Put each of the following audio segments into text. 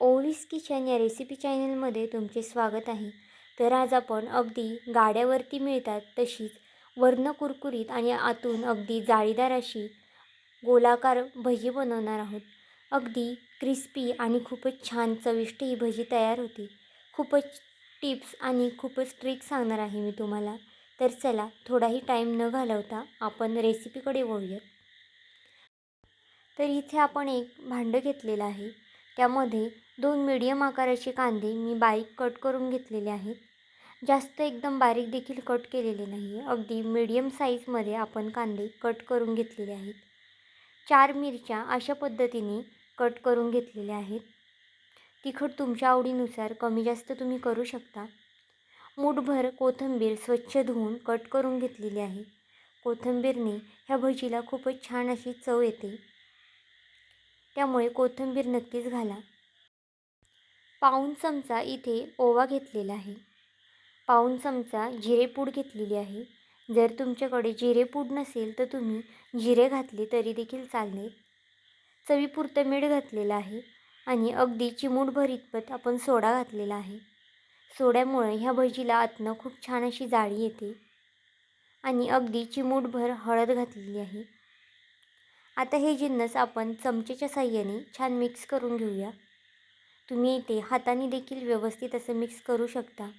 ओवीस kitchen या recipe चॅनलमध्ये तुमचे स्वागत आहे. तर आज आपण अगदी गाड्यावरती मिळतात तशीच वर्ण कुरकुरीत आणि आतून अगदी जाळीदार अशी गोलाकार भजी बनवणार आहोत. अगदी क्रिस्पी आणि खूपच छान चविष्ट ही भजी तयार होती. खूपच टिप्स आणि खूपच ट्रिक सांगणार आहे मी तुम्हाला. तर चला थोडाही टाईम न घालवता आपण रेसिपीकडे वळूयात. तर इथे आपण एक भांडं घेतलेलं आहे. त्यामध्ये दोन मीडियम आकाराचे कांदे मी बारीक कट करून घेतलेले आहेत. जास्त एकदम बारीक देखील कट केलेले नाही आहे अगदी मीडियम साईजमध्ये आपण कांदे कट करून घेतलेले आहेत. चार मिरच्या अशा पद्धतीने कट करून घेतलेल्या आहेत. तिखट तुमच्या आवडीनुसार कमी जास्त तुम्ही करू शकता. मूठभर कोथिंबीर स्वच्छ धुवून कट करून घेतलेली आहे. कोथिंबीरने ह्या भजीला खूपच छान अशी चव येते. त्यामुळे कोथिंबीर नक्कीच घाला. पाऊण चमचा इथे ओवा घेतलेला आहे. पाऊण चमचा जिरेपूड घेतलेली आहे. जर तुमच्याकडे जिरेपूड नसेल तर तुम्ही जिरे घातले तरी देखील चालले. चवीपुरतं मीठ घातलेलं आहे आणि अगदी चिमूटभर इतपत आपण सोडा घातलेला आहे. सोड्यामुळे ह्या भजीला आतनं खूप छान अशी जाळी येते आणि अगदी चिमूटभर हळद घातलेली आहे. आता हे जिन्नस आपण चमचेच्या साह्याने छान मिक्स करून घेऊया. तुम्ही इथे हाताने देखील व्यवस्थित असं मिक्स करू शकता.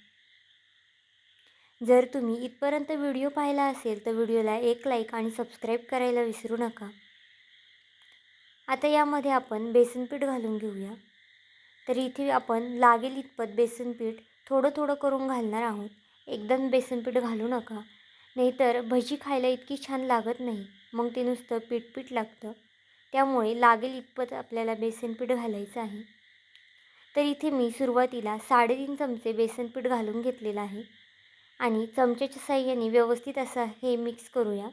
जर तुम्ही इथपर्यंत व्हिडिओ पाहिला असेल तर व्हिडिओला एक लाईक आणि सबस्क्राईब करायला विसरू नका. आता यामध्ये आपण बेसनपीठ घालून घेऊया. तर इथे आपण लागेल इतपत बेसनपीठ थोडं थोडं करून घालणार आहोत. एकदम बेसनपीठ घालू नका. नाहीतर भजी खायला इतकी छान लागत नाही. मग ते नुसतं पीठ लागतं. त्यामुळे लागेल इतपत आपल्याला बेसनपीठ घालायचं आहे. तर इथे मी सुरुवातीला साडेतीन चमचे बेसनपीठ घालून घेतलेलं आहे. आणि चमच्याच्या साह्याने व्यवस्थित असं हे मिक्स करूया.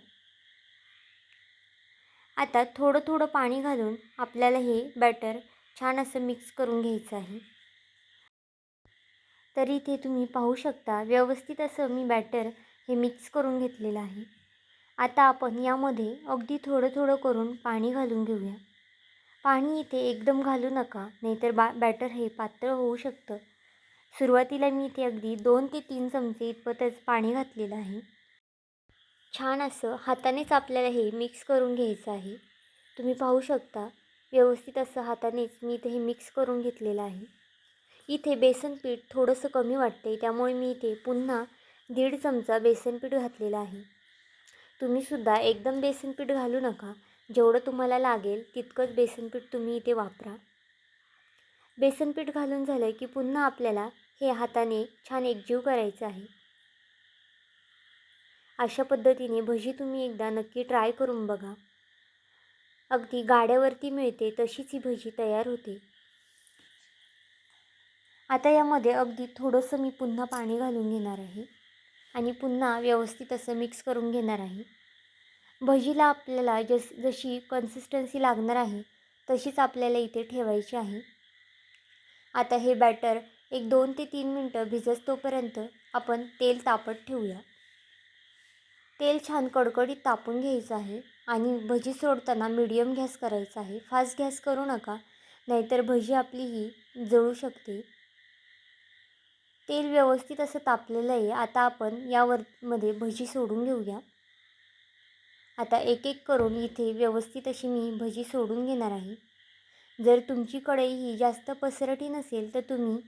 आता थोडं थोडं पाणी घालून आपल्याला हे बॅटर छान असं मिक्स करून घ्यायचं आहे. तर इथे तुम्ही पाहू शकता व्यवस्थित असं मी बॅटर हे मिक्स करून घेतलेलं आहे. आता आपण यामध्ये अगदी थोडं थोडं करून पाणी घालून घेऊया. पाणी इथे एकदम घालू नका नाहीतर बा बॅटर हे पातळ होऊ शकतं. सुरुवातीला मी इथे अगदी दोन ते तीन चमचे इतपतच पाणी घातलेलं आहे. छान असं हातानेच आपल्याला हे मिक्स करून घ्यायचं आहे. तुम्ही पाहू शकता व्यवस्थित असं हातानेच मी इथे हे मिक्स करून घेतलेलं आहे. इथे बेसन पीठ थोडंसं कमी वाटते त्यामुळे मी इथे पुन्हा दीड चमचा बेसनपीठ घातलेलं आहे. तुम्हीसुद्धा एकदम बेसनपीठ घालू नका जेवढं तुम्हाला लागेल तितकंच बेसनपीठ तुम्ही इथे वापरा. बेसनपीठ घालून झालं की पुन्हा आपल्याला हे हाताने छान एकजीव करायचं आहे. अशा पद्धतीने भजी तुम्ही एकदा नक्की ट्राय करून बघा. अगदी गाड्यावरती मिळते तशीच ही भजी तयार होते. आता यामध्ये अगदी थोडंसं मी पुन्हा पाणी घालून घेणार आहे आणि पुन्हा व्यवस्थित असं मिक्स करून घेणार आहे. भजीला आपल्याला जस जशी कन्सिस्टन्सी लागणार आहे तशीच आपल्याला इथे ठेवायची आहे. आता हे बॅटर एक दोन ते तीन मिनटं भिजत तोपर्यंत आपण तेल तापत ठेवूया. तेल छान कडकडीत तापून घ्यायचं आहे आणि भजी सोडताना मीडियम गॅस करायचा आहे. फास्ट गॅस करू नका नाहीतर भजी आपली ही जळू शकते. तेल व्यवस्थित असं तापलेलं आहे. आता आपण यावर मध्ये भजी सोडून घेऊया. आता एक एक करून इथे व्यवस्थित अशी मी भजी सोडून घेणार आहे. जर तुमची कढई ही जास्त पसरटी नसेल तर तुम्ही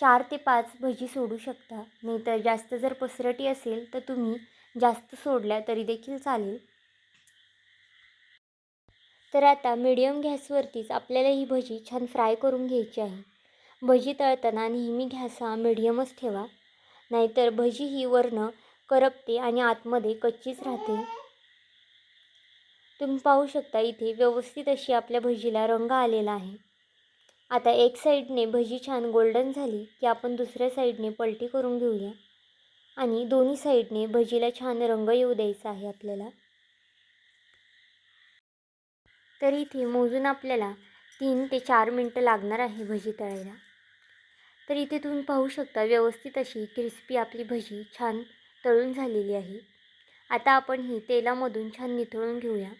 चार ते पाच भजी सोडू शकता. नाहीतर जास्त जर पसरटी असेल तर तुम्ही जास्त सोडल्या तरी देखील चालेल. तर आता मिडियम गॅसवरतीच आपल्याला ही भजी छान फ्राय करून घ्यायची आहे. भजी तळताना नेहमी गॅस हा मिडियमच ठेवा. नाहीतर भजी ही वरनं करपते आणि आतमध्ये कच्चीच राहते. तुम्ही पाहू शकता इथे व्यवस्थित अशी आपल्या भजीला रंग आलेला आहे. आता एक साईडने भजी छान गोल्डन झाली की आपण दुसऱ्या साईडने पलटी करून घेऊया. आणि दोन्ही साईडने भजीला छान रंग येऊ द्यायचा आहे आपल्याला. तर इथे मोजून आपल्याला तीन ते चार मिनटं लागणार आहे भजी तळायला. तर इथे तुम्ही पाहू शकता व्यवस्थित अशी क्रिस्पी आपली भजी छान तळून झालेली आहे. आता आपण ही तेलामधून छान निथळून घेऊया.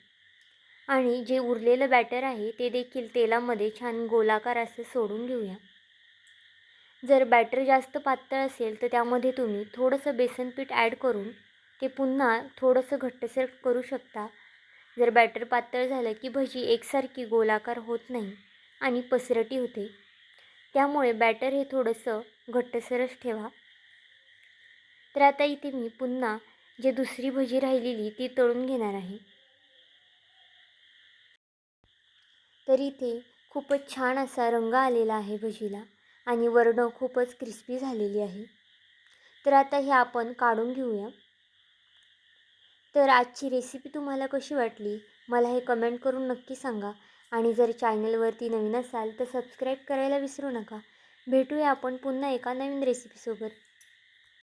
आणि जे उरलेलं बॅटर आहे ते देखील तेलामध्ये छान गोलाकार असं सोडून घेऊया. जर बॅटर जास्त पातळ असेल तर त्यामध्ये तुम्ही थोडंसं बेसन पीठ ॲड करून ते पुन्हा थोडंसं घट्टसर करू शकता. जर बॅटर पातळ झालं की भजी एकसारखी गोलाकार होत नाही आणि पसरटी होते. त्यामुळे बॅटर हे थोडंसं घट्टसरच ठेवा. तर आता इथे मी पुन्हा जे दुसरी भजी राहिलेली ती तळून घेणार आहे. तर इथे खूपच छान असा रंग आलेला आहे भजीला आणि वर्ण खूपच क्रिस्पी झालेली आहे. तर आता हे आपण काढून घेऊया. तर आजची रेसिपी तुम्हाला कशी वाटली? मला हे कमेंट करून नक्की सांगा आणि जर चॅनलवरती नवीन असाल तर सबस्क्राईब करायला विसरू नका. भेटूया आपण पुन्हा एका नवीन रेसिपीसोबत